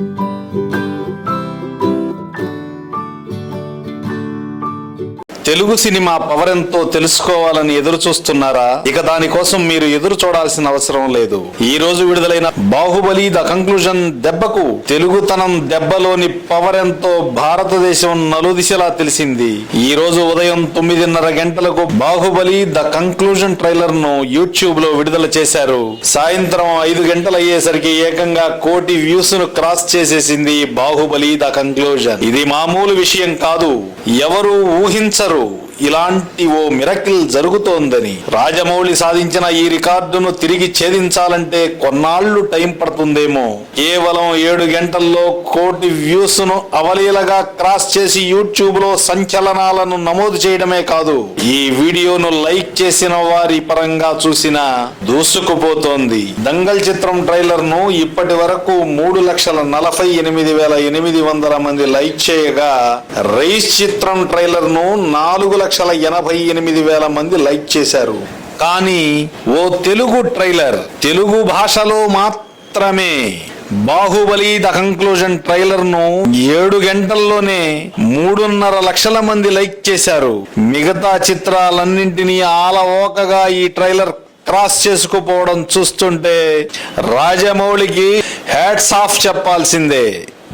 Thank you. Telugu cinema power ఎంతో తెలుసుకోవాలని ఎదురు చూస్తున్నారా? ఇక దానికోసం మీరు ఎదురు చూడాల్సిన అవసరం లేదు. ఈ రోజు విడుదలైన బాహుబలి ద కంక్లూజన్ దెబ్బకు తెలుగుతనం దెబ్బలోని పవర్ ఎంతో భారతదేశం నలుదిశలా తెలిసింది. ఈ రోజు ఉదయం తొమ్మిదిన్నర గంటలకు బాహుబలి ద కంక్లూజన్ ట్రైలర్ను యూట్యూబ్లో విడుదల చేశారు. సాయంత్రం ఐదు గంటలు అయ్యేసరికి ఏకంగా కోటి వ్యూస్ను క్రాస్ చేసేసింది బాహుబలి ద కంక్లూజన్. ఇది మామూలు విషయం కాదు. ఎవరు ఊహించరు. go. ఇలాంటి ఓ మిరకిల్ జరుగుతోందని రాజమౌళి సాధించిన ఈ రికార్డును తిరిగి ఛేదించాలంటే కొన్నాళ్ళు టైం పడుతుందేమో. కేవలం ఏడు గంటల్లో కోటి వ్యూస్ను అవలీలగా క్రాస్ చేసి యూట్యూబ్లో సంచలనాలను నమోదు చేయడమే కాదు ఈ వీడియోను లైక్ చేసిన వారి పరంగా చూసిన దూసుకుపోతోంది. దంగల్ చిత్రం ట్రైలర్ను ఇప్పటి వరకు మూడు లక్షల నలభై ఎనిమిది వేల ఎనిమిది వందల మంది లైక్ చేయగా రైస్ చిత్రం ట్రైలర్ను నాలుగు లక్షల ఎనభై ఎనిమిది వేల మంది లైక్ చేశారు. కానీ ఓ తెలుగు ట్రైలర్ తెలుగు భాషలో మాత్రమే బాహుబలి ద కంక్లూజన్ ట్రైలర్ను ఏడు గంటల్లోనే మూడున్నర లక్షల మంది లైక్ చేశారు. మిగతా చిత్రాలన్నింటినీ ఆలవోకగా ఈ ట్రైలర్ క్రాస్ చేసుకుపోవడం చూస్తుంటే రాజమౌళికి హ్యాట్స్ ఆఫ్ చెప్పాల్సిందే.